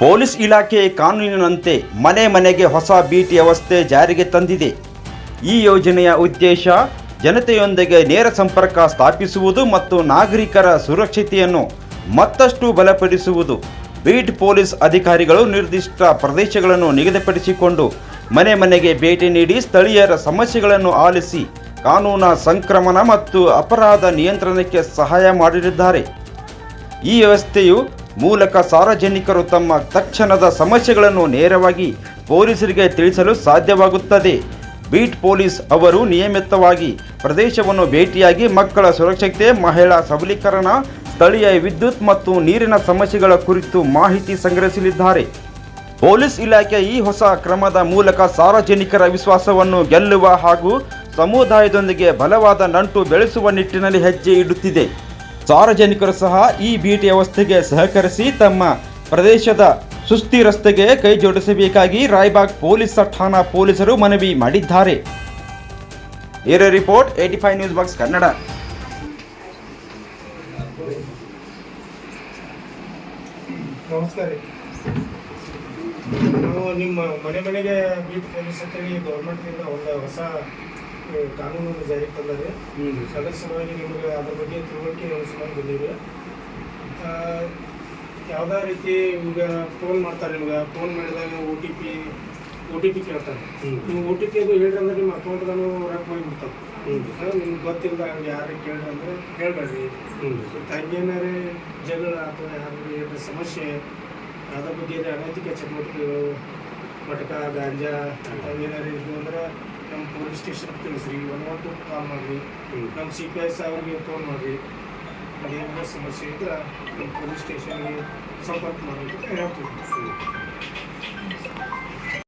Police ಇಲಾಖೆ ಕಾನೂನಿನಂತೆ ಮನೆ ಮನೆಗೆ ಹೊಸ ಬಿಟಿ ವ್ಯವಸ್ಥೆ ಜಾರಿಗೆ ತಂದಿದೆ. ಈ ಯೋಜನೆಯ ಉದ್ದೇಶ ಜನತೆಯೊಂದಿಗೆ ನೇರ ಸಂಪರ್ಕ ಸ್ಥಾಪಿಸುವುದು ಮತ್ತು ನಾಗರಿಕರ ಸುರಕ್ಷತೆಯನ್ನು ಮತ್ತಷ್ಟು ಬಲಪಡಿಸುವುದು. ಬೀಟ್ ಪೊಲೀಸ್ ಅಧಿಕಾರಿಗಳು ನಿರ್ದಿಷ್ಟ ಪ್ರದೇಶಗಳನ್ನು ನಿಗದಿಪಡಿಸಿಕೊಂಡು ಮನೆ ಮನೆಗೆ ಭೇಟಿ ನೀಡಿ ಸ್ಥಳೀಯರ ಸಮಸ್ಯೆಗಳನ್ನು ಆಲಿಸಿ ಕಾನೂನ ಸಂಕ್ರಮಣ ಮತ್ತು ಅಪರಾಧ ನಿಯಂತ್ರಣಕ್ಕೆ ಸಹಾಯ ಮಾಡಲಿದ್ದಾರೆ ಈ ವ್ಯವಸ್ಥೆಯು ಮೂಲಕ ಸಾರ್ವಜನಿಕರು ತಮ್ಮ ತಕ್ಷಣದ ಸಮಸ್ಯೆಗಳನ್ನು ನೇರವಾಗಿ ಪೊಲೀಸರಿಗೆ ತಿಳಿಸಲು ಸಾಧ್ಯವಾಗುತ್ತದೆ. ಬೀಟ್ ಪೊಲೀಸ್ ಅವರು ನಿಯಮಿತವಾಗಿ ಪ್ರದೇಶವನ್ನು ಭೇಟಿಯಾಗಿ ಮಕ್ಕಳ ಸುರಕ್ಷತೆ, ಮಹಿಳಾ ಸಬಲೀಕರಣ, ಸ್ಥಳೀಯ ವಿದ್ಯುತ್ ಮತ್ತು ನೀರಿನ ಸಮಸ್ಯೆಗಳ ಕುರಿತು ಮಾಹಿತಿ ಸಂಗ್ರಹಿಸಲಿದ್ದಾರೆ. ಪೊಲೀಸ್ ಇಲಾಖೆ ಈ ಹೊಸ ಕ್ರಮದ ಮೂಲಕ ಸಾರ್ವಜನಿಕರ ವಿಶ್ವಾಸವನ್ನು ಗೆಲ್ಲುವ ಹಾಗೂ ಸಮುದಾಯದೊಂದಿಗೆ ಬಲವಾದ ನಂಟು ಬೆಳೆಸುವ ನಿಟ್ಟಿನಲ್ಲಿ ಹೆಜ್ಜೆ ಇಡುತ್ತಿದೆ. ಸಾರ್ವಜನಿಕರು ಸಹ ಈ ಬೀಟಿ ವ್ಯವಸ್ಥೆಗೆ ಸಹಕರಿಸಿ ತಮ್ಮ ಪ್ರದೇಶದ ಸುಸ್ಥಿರತೆಗೆ ಕೈ ಜೋಡಿಸಬೇಕಾಗಿ ರಾಯ್ಬಾಗ್ ಪೊಲೀಸ್ ಠಾಣಾ ಪೊಲೀಸರು ಮನವಿ ಮಾಡಿದ್ದಾರೆ. ಏರೋ report eighty five news box Kannada. ನಮಸ್ಕಾರ. ನಾವು ನಿಮ್ಮ ಮನೆ ಮನೆಗೆ ಬೀಟ್ ಪೊಲೀಸ್ ಅಂತೇಳಿ ಗೌರ್ಮೆಂಟ್ನಿಂದ ಒಂದು ಹೊಸ ಕಾನೂನನ್ನು ಜಾರಿಗೆ ತಂದರೆ ಅದರ ಸಲುವಾಗಿ ನಿಮಗೆ ಅದ್ರ ಬಗ್ಗೆ ತಿಳುವಳಿಕೆ ಸಲುವಾಗಿ ಬಂದಿದೆ. ಯಾವುದೇ ರೀತಿ ಈಗ ಫೋನ್ ಮಾಡ್ತಾರೆ ನಿಮ್ಗೆ? ಫೋನ್ ಮಾಡಿದಾಗ O T P O T P ಕೇಳ್ತಾರೆ. ನೀವು ಓ ಟಿ ಪಿ ಅದು ಹೇಳ್ರಿ ಅಂದ್ರೆ ನಿಮ್ಮ ಅಕೌಂಟ್ದಾನು ರೊಕ್ಕ ಹೋಗಿಬಿಡ್ತಾವೆ ನಿಮ್ಗೆ ಗೊತ್ತಿಲ್ಲ ಹಂಗೆ ಯಾರು ಕೇಳ್ರಿ ಅಂದ್ರೆ ಹೇಳ್ಬೇಡ್ರಿ. ಮತ್ತು ಹಂಗೇನಾರೆ ಜಗಳ ಅಥವಾ ಯಾರು ಏನಾರ ಸಮಸ್ಯೆ ಅದ್ರ ಬಗ್ಗೆ ಅನೈತಿಕ ಚಟುವಟಿಕೆಗಳು ಮಟಕ ಗಾಂಜಾ ಅಂತ ಏನಾರು ಇದ್ದು ಅಂದ್ರೆ ನಮ್ಮ ಪೊಲೀಸ್ ಸ್ಟೇಷನ್ ತಿಳಿಸ್ರಿ ಒನ್ ಒನ್ ಟು ಕಾಲ್ ಮಾಡಿರಿ. ನಮ್ಮ ಸಿ ಪಿ ಎಸ್ ಅವ್ರಿಗೆ ಫೋನ್ ಮಾಡಿರಿ. ಅದೇನಾರ ಸಮಸ್ಯೆ ಇದ್ರೆ ನಮ್ಮ ಪೊಲೀಸ್ ಸ್ಟೇಷನ್ಗೆ ಸಂಪರ್ಕ ಮಾಡೋದು ಹೇಳ್ತೀವಿ.